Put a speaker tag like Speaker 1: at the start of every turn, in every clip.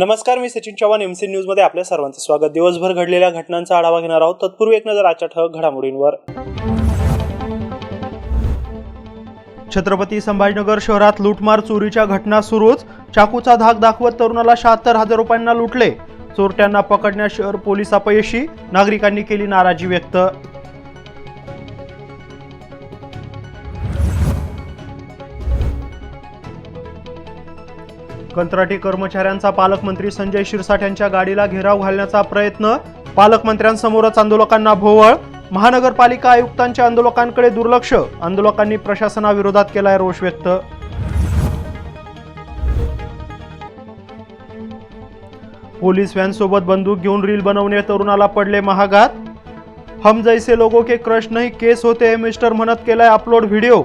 Speaker 1: नमस्कार मी सचिन चव्हाण एमसी न्यूजमध्ये आपल्या सर्वांचं स्वागत. दिवसभर घडलेल्या घटनांचा आढावा घेणार आहोत. तत्पूर्वी एक नजर आजच्या ठळक घडामोडींवर. छत्रपती संभाजीनगर शहरात लूटमार चोरीच्या घटना सुरूच. चाकूचा धाक दाखवत तरुणाला शहात्तर हजार रुपयांना लुटले. चोरट्यांना पकडण्यास शहर पोलीस अपयशी. नागरिकांनी केली नाराजी व्यक्त. कंत्राटी कर्मचाऱ्यांचा पालकमंत्री संजय शिरसाट यांच्या गाडीला घेराव घालण्याचा प्रयत्न पालकमंत्र्यांसमोरच आंदोलकांना भोवळ महानगरपालिका आयुक्तांच्या आंदोलकांकडे दुर्लक्ष आंदोलकांनी प्रशासनाविरोधात केलाय रोष व्यक्त. पोलीस व्हॅनसोबत बंदूक घेऊन रील बनवणे तरुणाला पडले महागात. हम जैसे लोगों के क्रश नाही केस होते मिस्टर म्हणत केलाय अपलोड व्हिडिओ.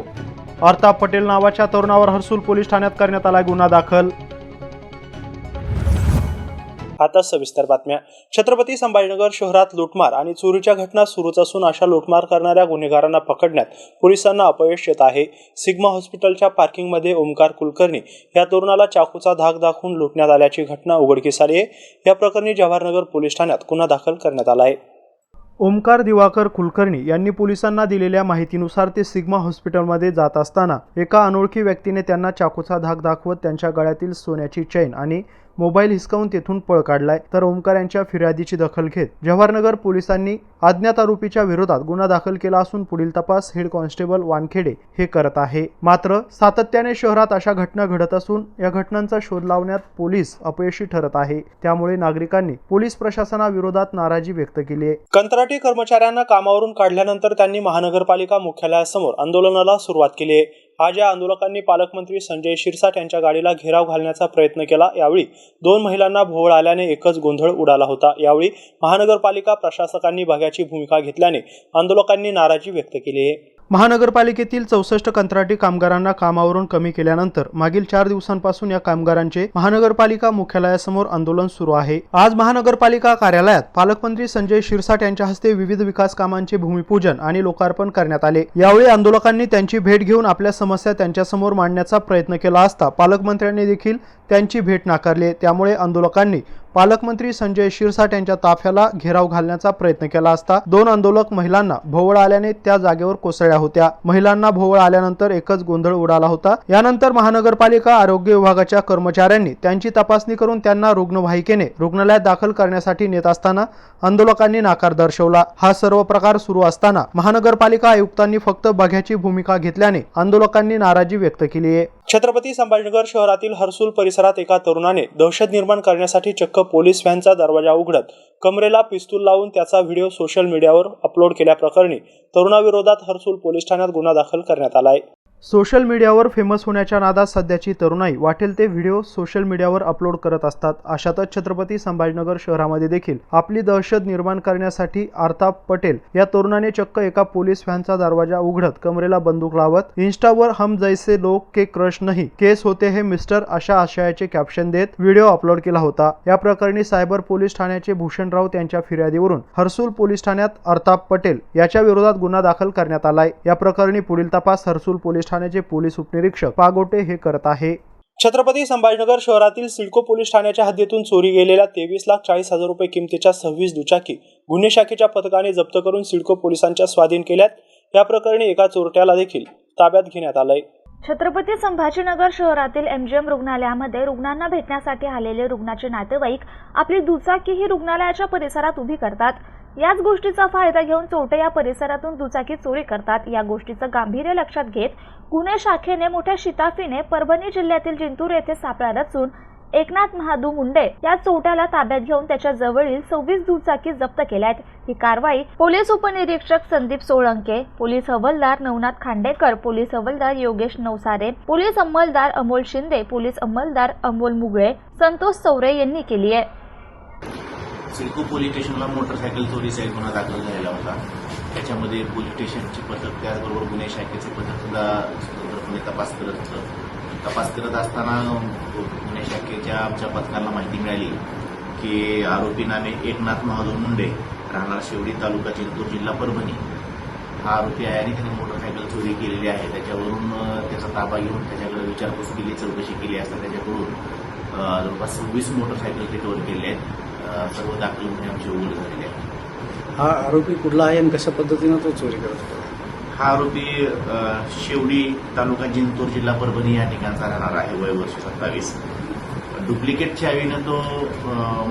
Speaker 1: अर्ताप पटेल नावाच्या तरुणावर हर्सूल पोलीस ठाण्यात करण्यात आला गुन्हा दाखल. आता सविस्तर बातम्या. छत्रपती संभाजीनगर शहरात लुटमार आणि चोरीच्या घटना सुरूच असून अशा लुटमार करणाऱ्या गुन्हेगारांना पकडण्यात पोलिसांना अपयश येत आहे. सिग्मा हॉस्पिटलच्या पार्किंगमध्ये ओमकार कुलकर्णी या तरुणाला चाकूचा धाक दाखवून लुटण्यात आल्याची घटना उघडकीस आली आहे. या प्रकरणी जवाहरनगर पोलीस ठाण्यात गुन्हा दाखल करण्यात आला आहे. ओमकार दिवाकर कुलकर्णी यांनी पोलिसांना दिलेल्या माहितीनुसार ते सिग्मा हॉस्पिटलमध्ये जात असताना एका अनोळखी व्यक्तीने त्यांना चाकूचा धाक दाखवत त्यांच्या गळ्यातील सोन्याची चैन आणि मोबाईल हिसकावून तेथून पळ काढलाय. तर ओमकार यांच्या फिर्यादीची दखल घेत जवाहरनगर पोलिसांनी अज्ञात आरोपीच्या विरोधात गुन्हा दाखल केला असून पुढील तपास हेड कॉन्स्टेबल वानखेडे हे करत आहे. मात्र सातत्याने शहरात अशा घटना घडत असून या घटनांचा शोध लावण्यात पोलीस अपयशी ठरत आहे. त्यामुळे नागरिकांनी पोलीस प्रशासनाविरोधात नाराजी व्यक्त केली आहे. कंत्राटी कर्मचाऱ्यांना कामावरून काढल्यानंतर त्यांनी महानगरपालिका मुख्यालयासमोर आंदोलनाला सुरुवात केली आहे. आज या आंदोलकांनी पालकमंत्री संजय शिरसाट यांच्या गाडीला घेराव घालण्याचा प्रयत्न केला यावेळी दोन महिलांना भोवळ आल्याने एकच गोंधळ उडाला होता. यावेळी महानगरपालिका प्रशासकांनी बघ्याची भूमिका घेतल्याने आंदोलकांनी नाराजी व्यक्त केली आहे. महानगरपालिकेतील चौसष्ट कंत्राटी कामगारांना कामावरून कमी केल्यानंतर मागील चार दिवसांपासून या कामगारांचे महानगरपालिका मुख्यालयासमोर आंदोलन सुरू आहे. आज महानगरपालिका कार्यालयात पालकमंत्री संजय शिरसाट यांच्या हस्ते विविध विकास कामांचे भूमिपूजन आणि लोकार्पण करण्यात आले. यावेळी आंदोलकांनी त्यांची भेट घेऊन आपल्या समस्या त्यांच्यासमोर मांडण्याचा प्रयत्न केला असता पालकमंत्र्यांनी देखील त्यांची भेट नाकारली. त्यामुळे आंदोलकांनी पालकमंत्री संजय शिरसाट यांच्या ताफ्याला घेराव घालण्याचा प्रयत्न केला असता दोन आंदोलक महिलांना भोवळ आल्याने त्या जागेवर कोसळल्या होत्या. महिलांना भोवळ आल्यानंतर एकच गोंधळ उडाला होता. यानंतर महानगरपालिका आरोग्य विभागाच्या कर्मचाऱ्यांनी त्यांची तपासणी करून त्यांना रुग्णवाहिकेने रुग्णालयात दाखल करण्यासाठी नेत असताना आंदोलकांनी नाकार दर्शवला. हा सर्व प्रकार सुरू असताना महानगरपालिका आयुक्तांनी फक्त बघ्याची भूमिका घेतल्याने आंदोलकांनी नाराजी व्यक्त केली आहे. छत्रपती संभाजीनगर शहरातील हर्सूल परिसरात एका तरुणाने दहशत निर्माण करण्यासाठी चक्क पोलीस व्हॅनचा दरवाजा उघडत कमरेला पिस्तूल लावून त्याचा व्हिडिओ सोशल मीडियावर अपलोड केल्याप्रकरणी तरुणाविरोधात हर्सूल पोलीस ठाण्यात गुन्हा दाखल करण्यात आला आहे. सोशल मीडियावर फेमस होण्याच्या नादात सध्याची तरुणाई. वाटेल ते व्हिडिओ सोशल मीडियावर अपलोड करत असतात. अशातच छत्रपती संभाजीनगर शहरामध्ये देखील आपली दहशत निर्माण करण्यासाठी आर्ताब पटेल या तरुणाने चक्क एका पोलीस व्हॅनचा दरवाजा उघडत कमरेला बंदूक लावत इन्स्टावर हम जैसे लोक के क्रश नाही केस होते हे मिस्टर अशा आशयाचे कॅप्शन देत व्हिडिओ अपलोड केला होता. या प्रकरणी सायबर पोलीस ठाण्याचे भूषण राऊत यांच्या फिर्यादीवरून हर्सूल पोलीस ठाण्यात अर्ताब पटेल याच्या विरोधात गुन्हा दाखल करण्यात आलाय. या प्रकरणी पुढील तपास हर्सूल पोलीस ठाण्याचे पोलीस उपनिरीक्षक पागोटे हे करत आहे. छत्रपती संभाजीनगर शहरातील सिडको पोलीस ठाण्याच्या हद्दीतून चोरी गेलेल्या तेवीस लाख चाळीस हजार रुपये किमतीच्या सव्वीस दुचाकी गुन्हे शाखेच्या पथकाने जप्त करून सिडको पोलिसांच्या स्वाधीन केल्यात. या प्रकरणी एका चोरट्याला देखील ताब्यात घेण्यात आलंय.
Speaker 2: छत्रपती संभाजीनगर शहरातील एमजीएम रुग्णालयामध्ये रुग्णांना भेटण्यासाठी आलेले रुग्णाचे नातेवाईक आपली दुचाकी ही रुग्णालयाच्या परिसरात उभी करतात. याच गोष्टीचा फायदा घेऊन चोरटे या परिसरातून दुचाकी चोरी करतात. या गोष्टीचं गांभीर्य लक्षात घेत गुन्हे शाखेने मोठ्या शिताफीने परभणी जिल्ह्यातील जिंतूर येथे सापळा रचून एकनाथ महादू मुंडे या चोट्याला ताब्यात घेऊन त्याच्या जवळील सव्वीस दुचाकी जप्त केल्या आहेत. ही कारवाई पोलीस उपनिरीक्षक संदीप सोळंके पोलीस हवालदार नवनाथ खांडेकर पोलीस हवालदार योगेश नवसारे पोलीस अंमलदार अमोल शिंदे पोलीस अंमलदार अमोल मुगळे संतोष चौरे यांनी केली आहे.
Speaker 3: सिडको पोलीस स्टेशनला मोटरसायकल चोरीचा एक गुन्हा दाखल झालेला होता. त्याच्यामध्ये पोलीस स्टेशनची पथक त्याचबरोबर गुन्हे शाखेचे पथक सुद्धा स्वतंत्रपणे तपास करत होतं. तपास करत असताना गुन्हे शाखेच्या आमच्या पथकाला माहिती मिळाली की आरोपी नामे एकनाथ महादेव मुंडे राहणार शेवडी तालुका जिंतूर जिल्हा परभणी. हा आरोपी आहे आणि त्याने मोटरसायकल चोरी केलेली आहे. त्याच्यावरून त्याचा ताबा घेऊन त्याच्याकडे विचारपूस केली चौकशी केली असता त्याच्याकडून जवळपास सव्वीस मोटरसायकल ते टोल केले आहेत. सर्व दाखल गुन्हे आमचे उघड झालेले आहेत
Speaker 4: हा आरोपी कुठला आहे आणि कशा पद्धतीनं तो चोरी करत होता?
Speaker 3: हा आरोपी शेवडी तालुका जिंतूर जिल्हा परभणी या ठिकाणचा राहणार आहे वय वर्ष सत्तावीस. डुप्लिकेट चावीनं तो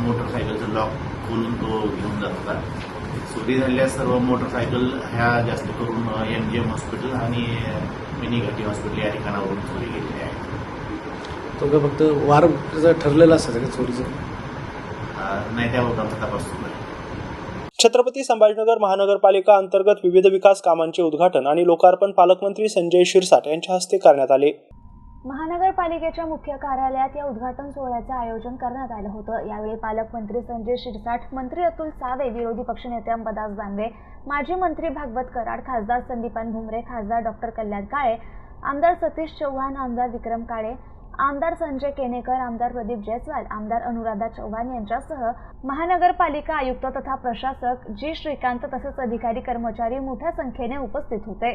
Speaker 3: मोटरसायकलचं लॉक खोलून तो घेऊन जात होता. चोरी झालेल्या सर्व मोटरसायकल ह्या जास्त करून एम जी एम हॉस्पिटल आणि मिनी घाटी हॉस्पिटल या ठिकाणावरून चोरी गेलेली आहे.
Speaker 4: तो का फक्त वार ठरलेला असायचं का चोरीचं?
Speaker 3: नाही त्याबाबत आमचा तपास सुरू आहे
Speaker 1: छत्रपती संभाजीनगर महानगरपालिका अंतर्गत विविध विकास कामांचे उद्घाटन आणि लोकार्पण पालकमंत्री संजय शिरसाट यांच्या हस्ते करण्यात आले.
Speaker 2: महानगरपालिकेच्या मुख्य कार्यालयात या उद्घाटन सोहळ्याचं आयोजन करण्यात आलं होतं. यावेळी पालकमंत्री संजय शिरसाट मंत्री अतुल सावे विरोधी पक्षनेते अंबादास दानवे माजी मंत्री भागवत कराड खासदार संदीपान भुमरे खासदार डॉक्टर कल्याण काळे आमदार सतीश चव्हाण आमदार विक्रम काळे आमदार संजय केनेकर आमदार प्रदीप जयस्वाल आमदार अनुराधा चव्हाण यांच्यासह महानगरपालिका आयुक्त तथा प्रशासक जी श्रीकांत तसेच अधिकारी कर्मचारी मोठ्या संख्येने उपस्थित होते.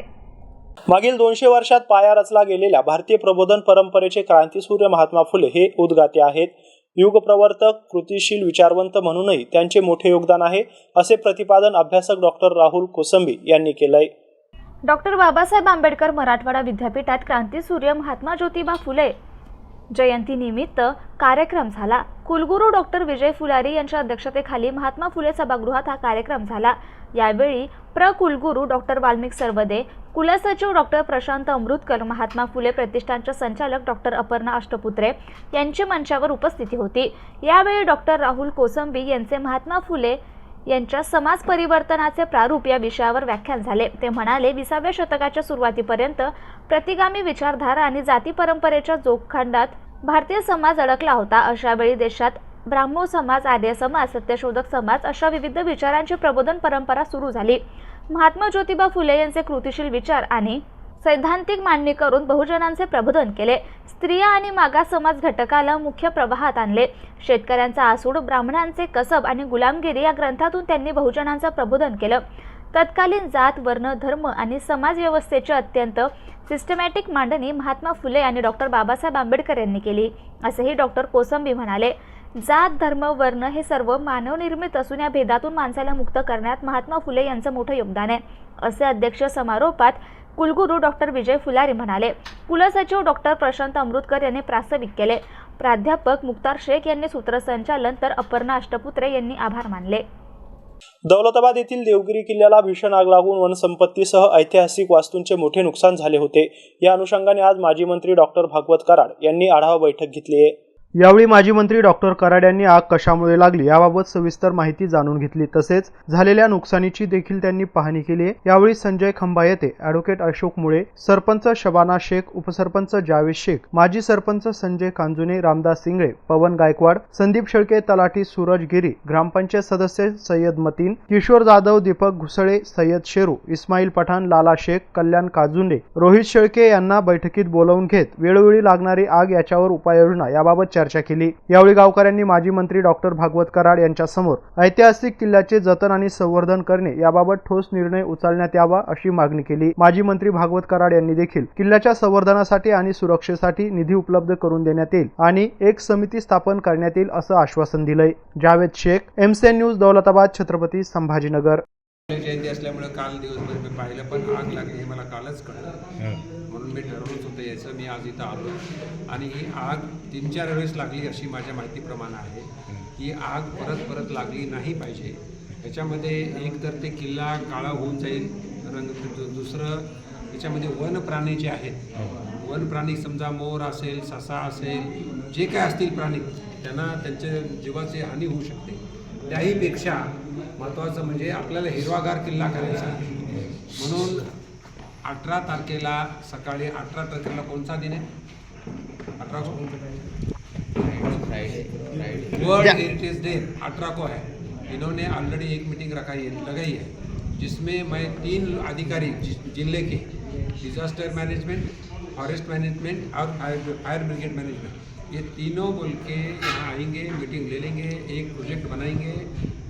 Speaker 1: मागील दोनशे वर्षात पाया रचला गेलेल्या भारतीय प्रबोधन परंपरेचे क्रांतीसूर्य महात्मा फुले हे उद्गाते आहेत. युगप्रवर्तक कृतिशील विचारवंत म्हणूनही त्यांचे मोठे योगदान आहे असे प्रतिपादन अभ्यासक डॉक्टर राहुल कोसंबी यांनी केलंय.
Speaker 2: डॉक्टर बाबासाहेब आंबेडकर मराठवाडा विद्यापीठात क्रांतीसूर्य महात्मा ज्योतिबा फुले जयंतीनिमित्त कार्यक्रम झाला. कुलगुरू डॉक्टर विजय फुलारी यांच्या अध्यक्षतेखाली महात्मा फुले सभागृहात हा कार्यक्रम झाला. यावेळी प्र कुलगुरू डॉक्टर वाल्मिक सर्वदे कुलसचिव डॉक्टर प्रशांत अमृतकर महात्मा फुले प्रतिष्ठानच्या संचालक डॉक्टर अपर्णा अष्टपुत्रे यांची मंचावर उपस्थिती होती. यावेळी डॉक्टर राहुल कोसंबी यांचे महात्मा फुले यांच्या समाज परिवर्तनाचे प्रारूप या विषयावर व्याख्यान झाले. ते म्हणाले विसाव्या शतकाच्या सुरुवातीपर्यंत प्रतिगामी विचारधारा आणि जाती परंपरेच्या जोखंडात भारतीय समाज अडकला होता. अशावेळी देशात ब्राह्मो समाज आर्य समाज सत्यशोधक समाज अशा विविध विचारांची प्रबोधन परंपरा सुरू झाली. महात्मा ज्योतिबा फुले यांचे कृतिशील विचार आणि सैद्धांतिक मांडणी करून बहुजनांचे प्रबोधन केले. स्त्रिया आणि मागास समाज घटकाला मुख्य प्रवाहात आणले. शेतकऱ्यांचा आसूड ब्राह्मणांचे कसब आणि गुलामगिरी या ग्रंथातून त्यांनी बहुजनांचं प्रबोधन केलं. तत्कालीन जात वर्ण धर्म आणि समाजव्यवस्थेची अत्यंत सिस्टमॅटिक मांडणी महात्मा फुले आणि डॉक्टर बाबासाहेब आंबेडकर यांनी केली असेही डॉक्टर कोसंबी म्हणाले. जात धर्म वर्ण हे सर्व मानवनिर्मित असून या भेदातून माणसाला मुक्त करण्यात महात्मा फुले यांचं मोठं योगदान आहे. असे अध्यक्ष समारोपात कुलगुरू डॉक्टर विजय फुलारी म्हणाले कुलसचिव डॉक्टर प्रशांत अमृतकर यांनी प्रास्ताविक केले. प्राध्यापक मुक्तार शेख यांनी सूत्रसंचालन तर अपर्णा अष्टपुत्रे यांनी आभार मानले.
Speaker 1: दौलताबाद येथील देवगिरी किल्ल्याला भीषण आग लागून वनसंपत्तीसह ऐतिहासिक वास्तूंचे मोठे नुकसान झाले होते. या अनुषंगाने आज माजी मंत्री डॉक्टर भागवत कराड यांनी आढावा बैठक घेतली आहे. यावेळी माजी मंत्री डॉक्टर कराड यांनी आग कशामुळे लागली याबाबत सविस्तर माहिती जाणून घेतली. तसेच झालेल्या नुकसानीची देखील त्यांनी पाहणी केली आहे. यावेळी संजय खंबा येथे अॅडव्होकेट अशोक मुळे सरपंच शबाना शेख उपसरपंच जावेद शेख माजी सरपंच संजय कांजुने रामदास सिंगळे पवन गायकवाड संदीप शेळके तलाठी सूरज गिरी ग्रामपंचायत सदस्य सय्यद मतीन किशोर जाधव दीपक घुसळे सय्यद शेरू इस्माईल पठाण लाला शेख कल्याण काजुंडे रोहित शेळके यांना बैठकीत बोलावून घेत वेळोवेळी लागणारी आग याच्यावर उपाययोजना याबाबत चर्चा केली. यावेळी गावकऱ्यांनी माजी मंत्री डॉक्टर भागवत कराड यांच्यासमोर ऐतिहासिक किल्ल्याचे जतन आणि संवर्धन करणे याबाबत ठोस निर्णय उचलण्यात यावा अशी मागणी केली. माजी मंत्री भागवत कराड यांनी देखील किल्ल्याच्या संवर्धनासाठी आणि सुरक्षेसाठी निधी उपलब्ध करून देण्यात येईल आणि एक समिती स्थापन करण्यात येईल असं आश्वासन दिलंय. Javed Shaikh MCN news Daulatabad Chhatrapati Sambhajinagar.
Speaker 5: जयंती असल्यामुळे काल दिवसभर मी पाहिलं पण आग लागली हे मला कालच कळलं. म्हणून मी ठरवलंच होतं याचं मी आज इथं आलो. आणि ही आग तीन चार वेळेस लागली अशी माझ्या माहितीप्रमाणे आहे. ही. आग परत परत लागली नाही पाहिजे. याच्यामध्ये एक तर ते किल्ला काळा होऊन जाईल रंग दुसरं याच्यामध्ये वन प्राणी जे आहेत वन प्राणी समजा मोर असेल ससा असेल जे काय असतील प्राणी त्यांना त्यांच्या जीवाची हानी होऊ शकते. त्याहीपेक्षा महत्त्वाचं म्हणजे आपल्याला हिरवागार किल्ला करायचा. म्हणून अठरा तारखेला सकाळी अठरा तारखेला कोणता दिन आहे? अठरा वर्ल्ड हेरिटेज डे अठारह को है. इन्होंने ऑलरेडी एक मीटिंग रखाई है लगाई है जिसमें मैं तीन अधिकारी जिले के डिजास्टर मैनेजमेंट फॉरेस्ट मैनेजमेंट और फायर फायर ब्रिगेड मैनेजमेंट ये तीनों बोल के यहाँ आएँगे मीटिंग ले लेंगे, एक प्रोजेक्ट बनाएँगे।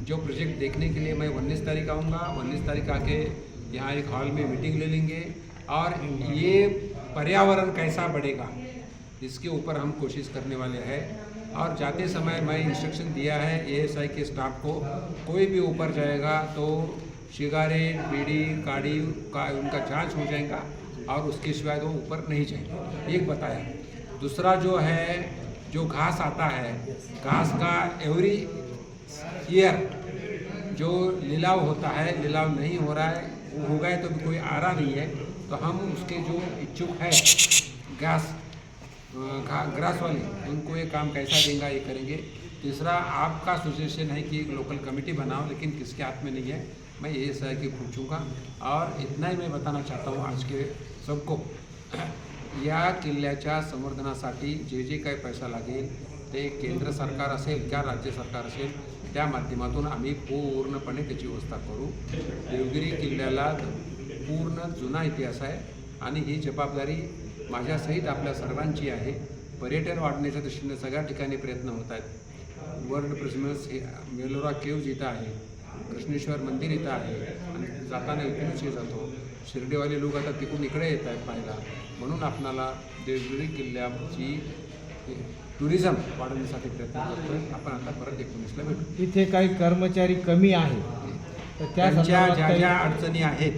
Speaker 5: जो प्रोजेक्ट देखने के लिए मैं उन्नीस तारीख आऊँगा, उन्नीस तारीख आके यहाँ एक हॉल में मीटिंग ले लेंगे। और ये पर्यावरण कैसा बढ़ेगा, इसके ऊपर हम कोशिश करने वाले हैं। और जाते समय मैं इंस्ट्रक्शन दिया है एएसआई के स्टाफ को, कोई भी ऊपर जाएगा तो सिगारेट, बीड़ी काड़ी का उनका जाँच हो जाएगा और उसके सिवाय वो ऊपर नहीं जाएँगे। एक बताया। दूसरा जो है, जो घास आता है, घास का एवरी ईयर जो लीलाव होता है, लीलाव नहीं हो रहा है, वो हो गए तो भी कोई आ रहा नहीं है तो हम उसके जो इच्छुक है, घास ग्रास वाले, उनको ये काम कैसा देंगे, ये करेंगे। तीसरा, आपका सजेशन है कि एक लोकल कमेटी बनाओ, लेकिन किसके हाथ में नहीं है, मैं ये सर के पूछूँगा। और इतना ही मैं बताना चाहता हूँ आज के सबको। या किल्ल्याच्या संवर्धनासाठी जे जे काही पैसा लागेल ते केंद्र सरकार असेल किंवा राज्य सरकार असेल त्या माध्यमातून आम्ही पूर्णपणे त्याची व्यवस्था करू. देवगिरी किल्ल्याला पूर्ण जुना इतिहास आहे आणि ही जबाबदारी माझ्यासहित आपल्या सर्वांची आहे. पर्यटन वाढण्याच्या दृष्टीने सगळ्या ठिकाणी प्रयत्न होत आहेत. वर्ल्ड प्रिझमर्स हे मेलोरा केव्ज इथं आहे कृष्णेश्वर मंदिर इथं आहे आणि जाताना इथूनच हे जातो. शिर्डीवाले लोक आता तिकडून इकडे येत आहेत पाहायला. म्हणून आपणाला देवगिरी किल्ल्याची टुरिझम वाढवण्यासाठी प्रयत्न करतोय. आपण आता परत एकोणीसला भेटू.
Speaker 6: इथे काही कर्मचारी कमी आहेत. तर त्या
Speaker 5: ज्या ज्या अडचणी आहेत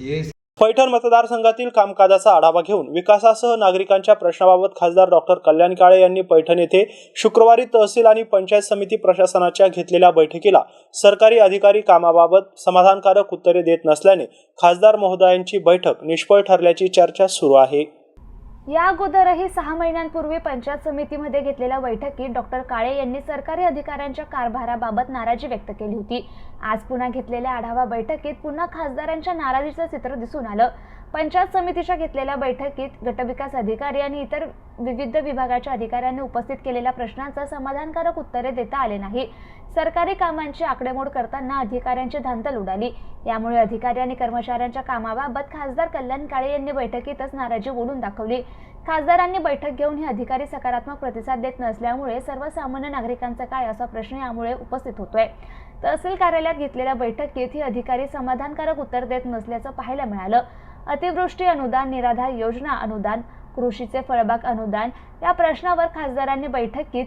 Speaker 5: हे
Speaker 1: पैठण मतदारसंघातील कामकाजाचा आढावा घेऊन विकासासह नागरिकांच्या प्रश्नाबाबत खासदार डॉक्टर कल्याण काळे यांनी पैठण येथे शुक्रवारी तहसील आणि पंचायत समिती प्रशासनाच्या घेतलेल्या बैठकीला सरकारी अधिकारी कामाबाबत समाधानकारक उत्तरे देत नसल्याने खासदार महोदयांची बैठक निष्फळ ठरल्याची चर्चा सुरू आहे.
Speaker 7: या अगोदरही सहा महिन्यांपूर्वी पंचायत समितीमध्ये घेतलेल्या बैठकीत डॉक्टर काळे यांनी सरकारी अधिकाऱ्यांच्या कारभाराबाबत नाराजी व्यक्त केली होती. आज पुन्हा घेतलेल्या आढावा बैठकीत पुन्हा खासदारांच्या नाराजीचं चित्र दिसून आलं. पंचायत समितीच्या घेतलेल्या बैठकीत गटविकास अधिकारी आणि इतर विविध विभागाच्या अधिकाऱ्यांनी उपस्थित केलेल्या प्रश्नांचं समाधानकारक उत्तरे देता आले नाही. सरकारी कामांची आकडेमोड करताना अधिकाऱ्यांची धांदल उडाली. यामुळे अधिकारी आणि कर्मचाऱ्यांच्या कामाबाबत खासदार कल्याण काळे यांनी बैठकीतच नाराजी बोलून दाखवली. खासदारांनी बैठक घेऊन हे अधिकारी सकारात्मक प्रतिसाद देत नसल्यामुळे सर्वसामान्य नागरिकांचा काय असा प्रश्न यामुळे उपस्थित होतोय. तहसील कार्यालयात घेतलेल्या बैठकीत ही अधिकारी समाधानकारक उत्तर देत नसल्याचं पाहायला मिळालं. अतिवृष्टी अनुदान निराधार योजना अनुदान कृषीचे फळबाग अनुदान या प्रश्नावर खासदारांनी बैठकीत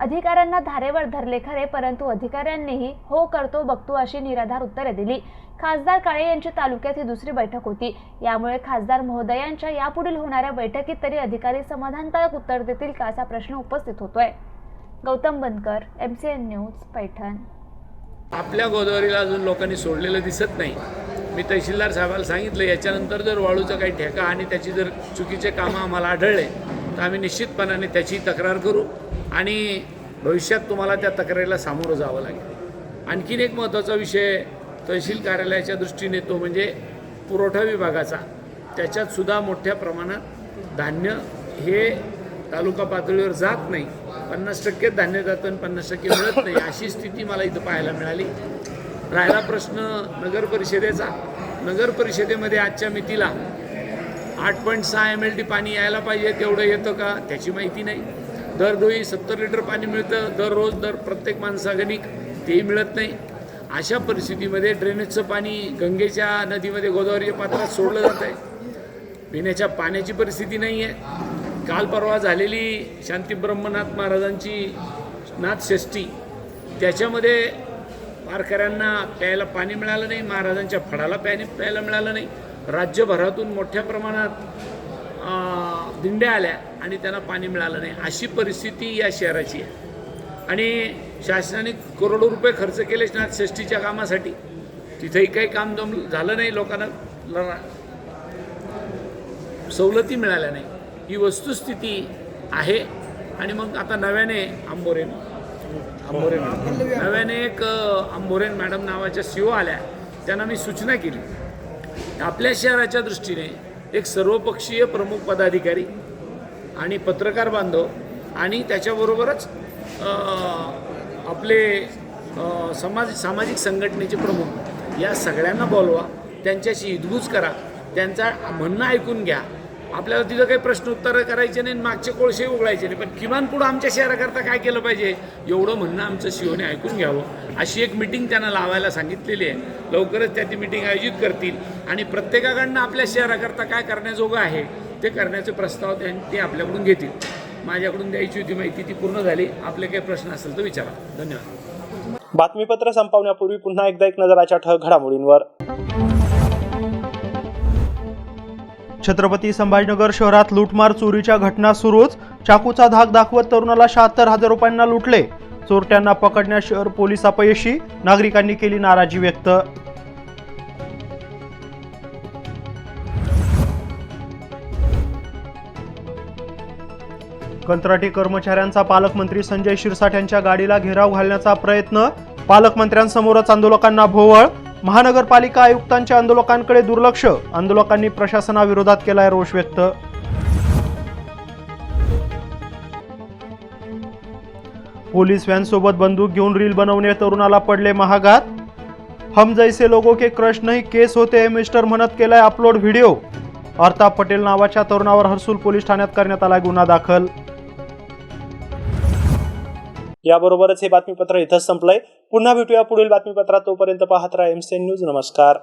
Speaker 7: अधिकाऱ्यांना धारेवर धरले खरे परंतु अधिकाऱ्यांनीही हो करतो बघतो अशी निराधार उत्तरे दिली. खासदार काळे यांची तालुक्यात ही दुसरी बैठक होती. यामुळे खासदार महोदयांच्या यापुढील होणाऱ्या बैठकीत तरी अधिकारी समाधानकारक उत्तर देतील का असा प्रश्न उपस्थित होतोय. Gautam Bankar M C N news Paithan.
Speaker 8: आपल्या गोदावरीला अजून लोकांनी सोडलेलं दिसत नाही. मी तहसीलदार साहेबाला सांगितलं याच्यानंतर जर वाळूचा काही ठेका आणि त्याची जर चुकीचे कामं आम्हाला आढळले तर आम्ही निश्चितपणाने त्याची तक्रार करू आणि भविष्यात तुम्हाला त्या तक्रारीला सामोरं जावं लागेल. आणखीन एक महत्त्वाचा विषय तहसील कार्यालयाच्या दृष्टीने तो म्हणजे पुरवठा विभागाचा. त्याच्यात सुद्धा मोठ्या प्रमाणात धान्य हे तालुका पातळीवर जात नाही. पन्नास टक्के धान्य जातं आणि पन्नास टक्के मिळत नाही अशी स्थिती मला इथं पाहायला मिळाली. राहिला प्रश्न नगर परिषदेचा. नगर परिषदेमध्ये आजच्या मितीला आठ पॉईंट सहा एम एल टी पाणी यायला पाहिजे तेवढं येतं का? त्याची माहिती नाही. दरडोई सत्तर लिटर पाणी मिळतं दररोज दर प्रत्येक माणसागणिक तेही मिळत नाही. अशा परिस्थितीमध्ये ड्रेनेजचं पाणी गंगेच्या नदीमध्ये गोदावरीच्या पात्रात सोडलं जात आहे. पिण्याच्या पाण्याची परिस्थिती नाही आहे काल परवा झालेली शांती ब्रह्मनाथ महाराजांची नाथषष्ठी त्याच्यामध्ये वारकऱ्यांना प्यायला पाणी मिळालं नाही महाराजांच्या फडाला पाणी प्यायला मिळालं नाही. राज्यभरातून मोठ्या प्रमाणात दिंड्या आल्या आणि त्यांना पाणी मिळालं नाही. अशी परिस्थिती या शहराची आहे. आणि शासनाने करोडो रुपये खर्च केले षष्टीच्या कामासाठी. तिथेही काही काम जम झालं नाही लोकांना सवलती मिळाल्या नाही. ही वस्तुस्थिती आहे आणि मग आता नव्याने आंबोरेनं आंबोरे मॅडम. नव्याने एक अ, आंबोरेन मॅडम नावाच्या सीओ आल्या. त्यांना मी सूचना केली. आपल्या शहराच्या दृष्टीने एक सर्वपक्षीय प्रमुख पदाधिकारी आणि पत्रकार बांधव आणि त्याच्याबरोबरच आपले समाज सामाजिक संघटनेचे प्रमुख या सगळ्यांना बोलवा. त्यांच्याशी हितगुज करा. त्यांचा म्हणणं ऐकून घ्या. आपल्याला तिथं काही प्रश्न उत्तरं करायचे नाही मागचे कोळसे उघडायचे नाही. पण किमान पुढं आमच्या शहराकरता काय केलं पाहिजे? एवढं म्हणणं आमचं शिवने ऐकून घ्यावं. अशी एक मिटिंग त्यांना लावायला सांगितलेली आहे. लवकरच त्या ती मिटिंग आयोजित करतील. आणि प्रत्येकाकडनं आपल्या शहराकरता काय करण्याजोगं आहे ते करण्याचे प्रस्ताव त्यां- ते आपल्याकडून घेतील. माझ्याकडून द्यायची होती माहिती ती पूर्ण झाली. आपले काही प्रश्न असेल तर विचारा. धन्यवाद.
Speaker 1: बातमीपत्र संपवण्यापूर्वी पुन्हा एकदा एक नजराच्या ठळक घडामोडींवर. छत्रपती संभाजीनगर शहरात लूटमार चोरीच्या घटना सुरूच. चाकूचा धाक दाखवत तरुणाला शहात्तर हजार रुपयांना लुटले. चोरट्यांना पकडण्यास शहर पोलीस अपयशी. नागरिकांनी केली नाराजी व्यक्त. कंत्राटी कर्मचाऱ्यांचा पालकमंत्री संजय शिरसाट यांच्या गाडीला घेराव घालण्याचा प्रयत्न. पालकमंत्र्यांसमोरच आंदोलकांना भोवळ. महानगरपालिका आयुक्तांच्या आंदोलकांकडे दुर्लक्ष. आंदोलकांनी प्रशासनाविरोधात केलाय रोष व्यक्त. पोलीस व्हॅनसोबत बंदूक घेऊन रील बनवणे तरुणाला पडले महागात. हम जैसे लोगों के क्रश नाही केस होते मिस्टर म्हणत केलाय अपलोड व्हिडिओ. अर्ताप पटेल नावाच्या तरुणावर हर्सूल पोलीस ठाण्यात करण्यात आला गुन्हा दाखल. याबरोबरच हे बातमीपत्र इथंच संपलंय. पुन्हा भेटूया पुढील बातमीपत्रात. तोपर्यंत पाहत राहा एमसीएन न्यूज नमस्कार.